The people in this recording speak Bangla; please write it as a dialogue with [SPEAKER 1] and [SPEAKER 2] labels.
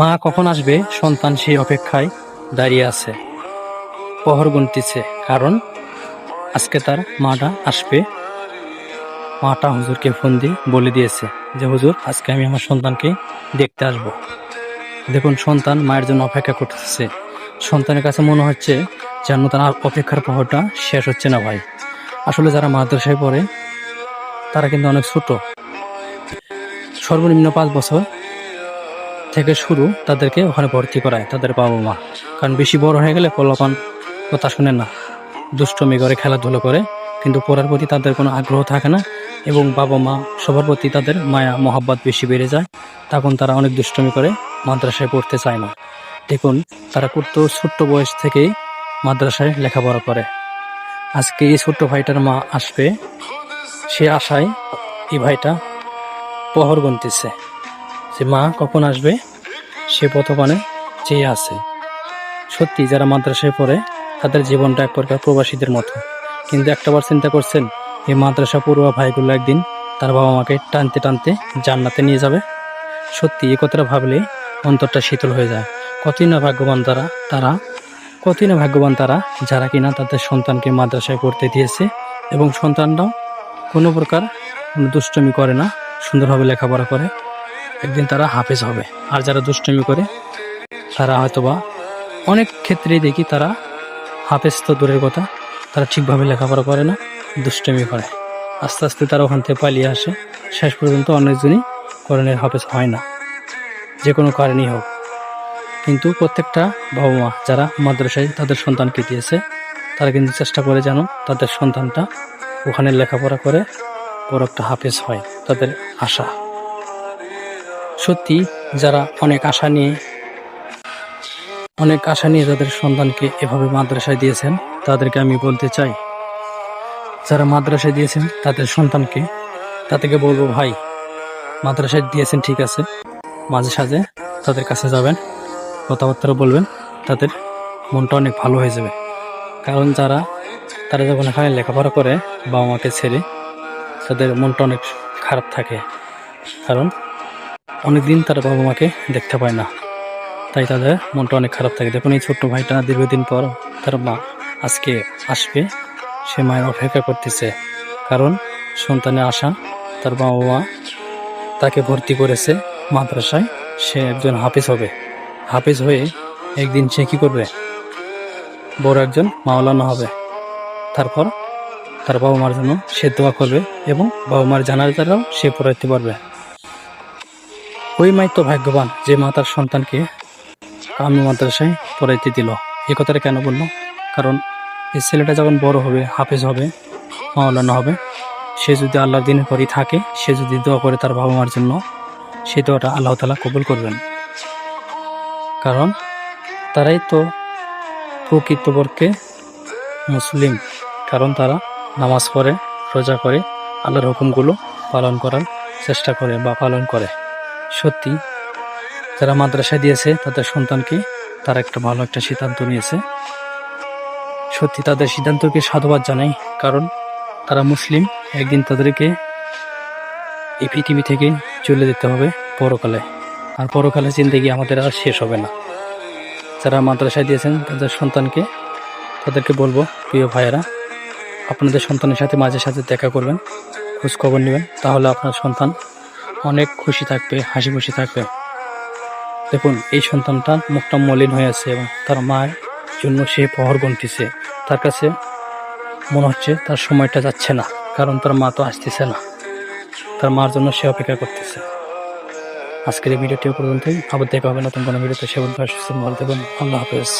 [SPEAKER 1] মা কখন আসবে? সন্তান সেই অপেক্ষায় দাঁড়িয়ে আছে। পহর গুনতিছে, কারণ আজকে তার মাটা আসবে। মাটা হুজুরকে ফোন দিয়ে বলে দিয়েছে যে, হুজুর, আজকে আমি আমার সন্তানকে দেখতে আসব। দেখুন, সন্তান মায়ের জন্য অপেক্ষা করতেছে। সন্তানের কাছে মনে হচ্ছে যেন তার অপেক্ষার প্রহরটা শেষ হচ্ছে না ভাই। আসলে যারা মাদ্রাসায় পড়ে, তারা কিন্তু অনেক ছোট। সর্বনিম্ন পাঁচ বছর থেকে শুরু তাদেরকে ওখানে ভর্তি করায় তাদের বাবা মা। কারণ বেশি বড় হয়ে গেলে পোলাপান কথা শুনে না। দুষ্টমি করে, খেলাধুলো করে, কিন্তু পড়ার প্রতি তাদের কোনো আগ্রহ থাকে না এবং বাবা মা সবার প্রতি তাদের মায়া, মহাব্বত বেশি বেড়ে যায়। তখন তারা অনেক দুষ্টমি করে মাদ্রাসায় পড়তে চায় না। দেখুন, তারা করতো ছোট্ট বয়স থেকেই মাদ্রাসায় লেখাপড়া করে। আজকে এই ছোট্ট ভাইটার মা আসবে। সে আশায় এই ভাইটা পহর গুনতেছে। যে মা কখন আসবে, সে পথপানে চেয়ে আছে। সত্যি, যারা মাদ্রাসায় পড়ে, তাদের জীবনটা এক প্রকার প্রবাসীদের মতো। কিন্তু একটাবার চিন্তা করছেন এই মাদ্রাসা পড়ুয়া ভাইগুলো একদিন তার বাবা মাকে টানতে টানতে জান্নাতে নিয়ে যাবে? সত্যি এই কথাটা ভাবলে অন্তরটা শীতল হয়ে যায়। কতই না ভাগ্যবান তারা তারা, কতই না ভাগ্যবান তারা, যারা কিনা তাদের সন্তানকে মাদ্রাসায় পড়তে দিয়েছে এবং সন্তানরাও কোনো প্রকার দুষ্টমি করে না, সুন্দরভাবে লেখাপড়া করে। একদিন তারা হাফেজ হবে। আর যারা দুষ্টমি করে, তারা হয়তোবা অনেক ক্ষেত্রেই দেখি তারা হাফেজ তো দূরের কথা, তারা ঠিকভাবে লেখাপড়া করে না, দুষ্টমি করে। আস্তে আস্তে তারা ওখান থেকে পালিয়ে আসে। শেষ পর্যন্ত অনেকজনই করণের হাফেজ হয় না। যে কোনো কারণেই হোক। কিন্তু প্রত্যেকটা বাবা মা যারা মাদ্রাসায় তাদের সন্তানকে দিয়েছে তারা কিন্তু চেষ্টা করে যেন তাদের সন্তানটা ওখানে লেখাপড়া করে বড় একটা হাফেজ হয়। তাদের আশা। সত্যি যারা অনেক আশা নিয়ে, অনেক আশা নিয়ে তাদের সন্তানকে এভাবে মাদ্রাসায় দিয়েছেন, তাদেরকে আমি বলতে চাই, যারা মাদ্রাসায় দিয়েছেন তাদের সন্তানকে, তাদেরকে বলব, ভাই, মাদ্রাসায় দিয়েছেন, ঠিক আছে। মাঝে সাঝে তাদের কাছে যাবেন, কথাবার্তা বলবেন, তাদের মনটা অনেক ভালো হয়ে যাবে। কারণ যারা, তারা যখন এখানে লেখাপড়া করে বাবা মাকে ছেড়ে, তাদের মনটা অনেক খারাপ থাকে। কারণ অনেকদিন তার বাবা মাকে দেখতে পায় না। তাই তাদের মনটা অনেক খারাপ থাকে। দেখুন, এই ছোট্ট ভাইটা দীর্ঘদিন পর তার মা আজকে আসবে। সে মায়ের অপেক্ষা করতেছে। কারণ সন্তানের আশা তার বাবা মা তাকে ভর্তি করেছে মাদ্রাসায়। সে একজন হাফিজ হবে। হাফিজ হয়ে একদিন সে কী করবে? বড় একজন মাওলানা হবে। তারপর তার বাবা মার জন্য সে দোয়া করবে এবং বাবা মার জানার দ্বারাও সে পড়াইতে পারবে। ওই মাই তো ভাগ্যবান যে মা তার সন্তানকে আমি মাদ্রাসায় পড়াইতে দিল। এই কথাটা কেন বলল? কারণ এই ছেলেটা যখন বড় হবে, হাফেজ হবে, মাওলানা হবে, সে যদি আল্লাহর দিনের পরই থাকে, সে যদি দোয়া করে তার বাবা মার জন্য, সে দোয়াটা আল্লাহ তালা কবুল করবেন। কারণ তারাই তো প্রকৃতপক্ষে মুসলিম। কারণ তারা নামাজ পড়ে, রোজা করে, আল্লাহর হুকুমগুলো পালন করার চেষ্টা করে বা পালন করে। সত্যি, যারা মাদ্রাসায় দিয়েছে তাদের সন্তানকে তারা একটা ভালো একটা সিদ্ধান্ত নিয়েছে। সত্যি তাদের সিদ্ধান্তকে সাধুবাদ জানাই, কারণ তারা মুসলিম, একদিন তাদেরকে এই পৃথিবী থেকে চলে যেতে হবে পরকালে। আর পরকালে জিন্দগি আমাদের আর শেষ হবে না। যারা মাদ্রাসায় দিয়েছেন তাদের সন্তানকে, তাদেরকে বলব, প্রিয় ভাইয়েরা, আপনাদের সন্তানের সাথে মাঝে সাথে দেখা করবেন খোঁজখবর নেবেন, তাহলে আপনার সন্তান অনেক খুশি থাকবে, হাসি খুশি থাকবে। দেখুন, এই সন্তানটা মুখটা মলিন হয়ে আছে এবং তার মায়ের জন্য সে প্রহর গুনতেছে। তার কাছে মনে হচ্ছে তার সময়টা যাচ্ছে না, কারণ তার মা তো আসতেছে না। তার মার জন্য সে অপেক্ষা করতেছে। আজকের এই ভিডিওটি পর্যন্তই। আবার দেখা হবে নতুন কোনো ভিডিওতে। সে বলতে সুস্থ ভালো আল্লাহ হাফেজ।